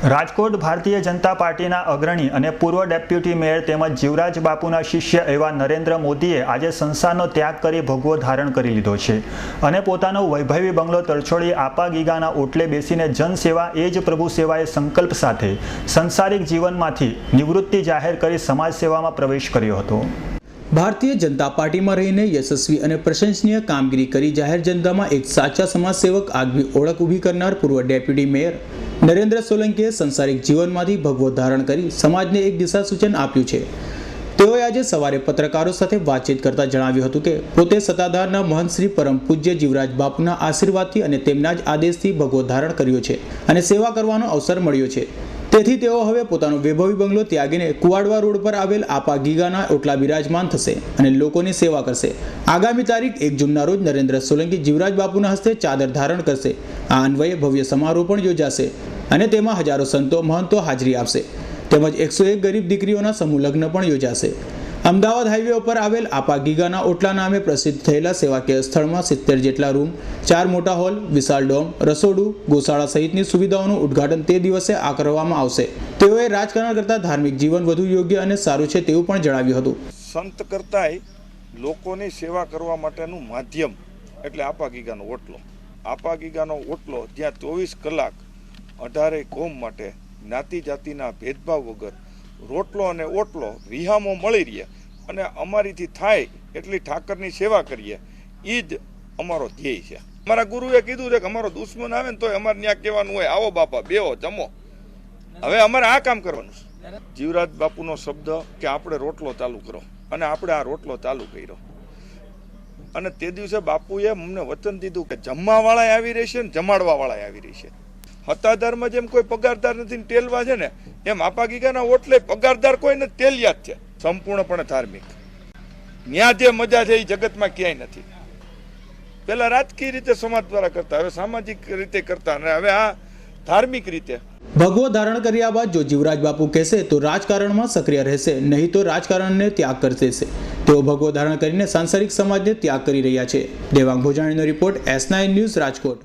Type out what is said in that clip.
રાજકોટ ભારતીય જનતા પાર્ટીના અગ્રણી અને પૂર્વ ડેપ્યુટી મેયર તેમજ જીવરાજ બાપુના શિષ્ય એવા નરેન્દ્ર મોદીએ આજે સંસારનો ત્યાગ કરી ભગવો ધારણ કરી લીધો છે અને પોતાનો વૈભવી બંગલો તરછોડી આપા ગીગાના ઓટલે બેસીને જનસેવા એ જ પ્રભુ સેવાએ સંકલ્પ સાથે સંસારિક જીવનમાંથી નિવૃત્તિ જાહેર કરી સમાજ સેવામાં પ્રવેશ કર્યો હતો. ભારતીય જનતા પાર્ટીમાં રહીને યશસ્વી અને પ્રશંસનીય કામગીરી કરી જાહેર જનતામાં એક સાચા સમાજસેવક આગવી ઓળખ ઊભી કરનાર પૂર્વ ડેપ્યુટી મેયર નરેન્દ્ર સોલંકીએ સંસારિક જીવનમાંથી ભગવો ધારણ કરી સમાજને એક દિશા સૂચન આપ્યું છે. તેઓએ આજે સવારે પત્રકારો સાથે વાતચીત કરતા જણાવ્યું હતું કે, પોતે સત્તાધારના મહંત શ્રી પરમ પૂજ્ય જીવરાજ બાપુના આશીર્વાદથી અને તેમના જ આદેશથી ભગવો ધારણ કર્યો છે અને સેવા કરવાનો અવસર મળ્યો છે. તેથી તેઓ હવે પોતાનો વૈભવી બંગલો ત્યાગીને કુવાડવા રોડ પર આવેલ આપા ગીગાના ઓટલા બિરાજમાન થશે અને લોકોની સેવા કરશે. આગામી તારીખ એક જૂનના રોજ નરેન્દ્ર સોલંકી જીવરાજ બાપુના હસ્તે ચાદર ધારણ કરશે. આ અન્વયે ભવ્ય સમારોહ પણ યોજાશે અને તેમાં હજારો સંતો મહંતો હાજરી આપશે. તેમજ એકસો એક ગરીબ દીકરીઓના સમૂહ લગ્ન પણ યોજાશે. અમદાવાદ હાઈવે ઉપર આવેલ આપા ગીગાના ઓટલા નામે પ્રસિદ્ધ થયેલા સેવાકીય સ્થળમાં સિત્તેર જેટલા રૂમ, ચાર મોટા હોલ, વિશાળ ડોમ, રસોડું, ગોશાળા સહિતની સુવિધાઓનું ઉદ્ઘાટન તે દિવસે આ કરવામાં આવશે. તેઓએ રાજકારણ કરતા ધાર્મિક જીવન વધુ યોગ્ય અને સારું છે તેવું પણ જણાવ્યું હતું. સંત કરતાંય લોકોની સેવા કરવા માટેનું માધ્યમ એટલે આપા ગીગાનો ઓટલો. આપા ગીગાનો ઓટલો જ્યાં ચોવીસ કલાક અઢારે કોમ માટે જ્ઞાતિ જાતિના ભેદભાવ વગર રોટલો અને ઓટલો વિહામો મળી રહીએ અને અમારીથી થાય એટલી ઠાકરની સેવા કરીએ એ જ અમારો ધ્યેય છે. અમારા ગુરુએ કીધું છે કે અમારો દુશ્મન આવે ને તો અમારે ત્યાં કહેવાનું હોય, આવો બાપા બેવો જમો. હવે અમારે આ કામ કરવાનું છે. જીવરાજ બાપુનો શબ્દ કે આપણે રોટલો ચાલુ કરો, અને આપણે આ રોટલો ચાલુ કર્યો. અને તે દિવસે બાપુએ અમને વચન દીધું કે જમવાવાળાએ આવી રહેશે ને જમાડવાવાળાએ આવી રહેશે. હતાદારમાં જેમ કોઈ પગારદાર નથી તેલવા છે ને, એમ આપા ગીગાના ઓટલે પગારદાર કોઈ નથી તેલિયા જ છે. સંપૂર્ણપણે ધાર્મિક. ન્યા જે મજા છે એ જગતમાં ક્યાંય નથી. પેલા રાજકીય રીતે સમાજ દ્વારા કરતા, હવે સામાજિક રીતે કરતા અને હવે આ ધાર્મિક રીતે. ભગવો ધારણ કર્યા બાદ જો જીવરાજ બાપુ કહેશે, તો રાજકારણમાં સક્રિય રહેશે, નહીં તો રાજકારણને ત્યાગ કરશે દેશે. તેઓ ભગવો ધારણ કરીને સાંસારિક સમાજને ત્યાગ કરી રહ્યા છે. Devang ભોજાણીનો report S nine news Rajkot.